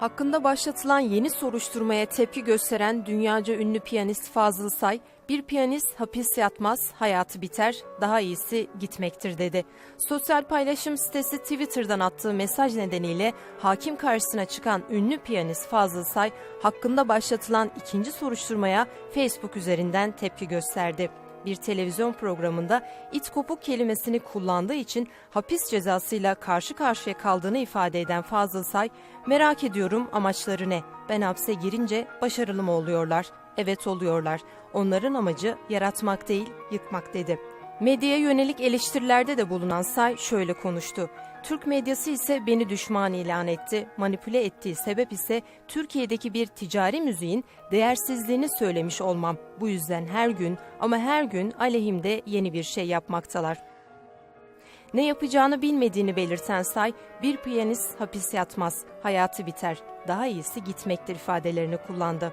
Hakkında başlatılan yeni soruşturmaya tepki gösteren dünyaca ünlü piyanist Fazıl Say, bir piyanist hapis yatmaz, hayatı biter, daha iyisi gitmektir dedi. Sosyal paylaşım sitesi Twitter'dan attığı mesaj nedeniyle hakim karşısına çıkan ünlü piyanist Fazıl Say, hakkında başlatılan ikinci soruşturmaya Facebook üzerinden tepki gösterdi bir televizyon programında it kopuk kelimesini kullandığı için hapis cezasıyla karşı karşıya kaldığını ifade eden Fazıl Say, merak ediyorum amaçları ne? Ben hapse girince başarılı mı oluyorlar? Evet oluyorlar. Onların amacı yaratmak değil, yıkmak dedi. Medyaya yönelik eleştirilerde de bulunan Say şöyle konuştu. Türk medyası ise beni düşman ilan etti. Manipüle ettiği sebep ise Türkiye'deki bir ticari müziğin değersizliğini söylemiş olmam. Bu yüzden her gün ama her gün aleyhimde yeni bir şey yapmaktalar. Ne yapacağını bilmediğini belirten Say, bir piyanist hapis yatmaz, hayatı biter, daha iyisi gitmektir ifadelerini kullandı.